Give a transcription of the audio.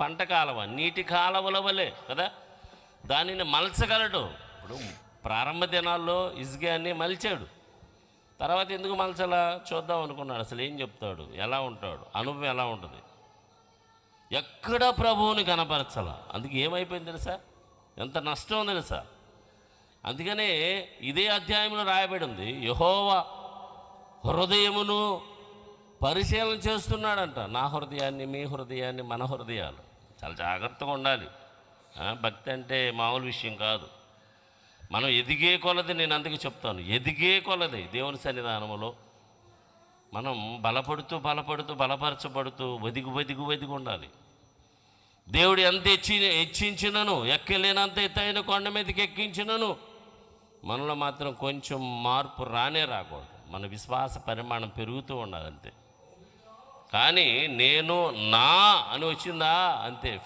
పంట కాలవ నీటి కాలవల వలె కదా? దానిని మలచగలడు. ఇప్పుడు ప్రారంభ దినాల్లో ఇసుగాన్ని మలిచాడు. తర్వాత ఎందుకు మలచలా? చూద్దాం అనుకున్నాడు. అసలు ఏం చెప్తాడు? ఎలా ఉంటాడు? అనుభవం ఎలా ఉంటుంది? ఎక్కడ ప్రభువుని కనపరచాల. అందుకే ఏమైపోయింది తెలుసా? ఎంత నష్టం తెలుసా? అందుకనే ఇదే అధ్యాయంలో రాయబడి ఉంది. యహోవ హృదయమును పరిశీలన చేస్తున్నాడంట. నా హృదయాన్ని మీ హృదయాన్ని మన హృదయాలు. చాలా జాగ్రత్తగా ఉండాలి. భక్తి అంటే మామూలు విషయం కాదు. మనం ఎదిగే కొలది నేను అందుకే చెప్తాను. ఎదిగే కొలది దేవుని సన్నిధానములో మనం బలపడుతూ బలపడుతూ బలపరచబడుతూ వదిగు వదిగు వదిగి ఉండాలి. దేవుడు ఎంత హెచ్చి హెచ్చించినను ఎక్కలేనంత ఎత్తైన కొండ మీదకి ఎక్కించినను మనలో మాత్రం కొంచెం మార్పు రానే రాకూడదు. మన విశ్వాస పరిమాణం పెరుగుతూ ఉండాలి అంతే కానీ నేను నా అని వచ్చిందా? అంతే.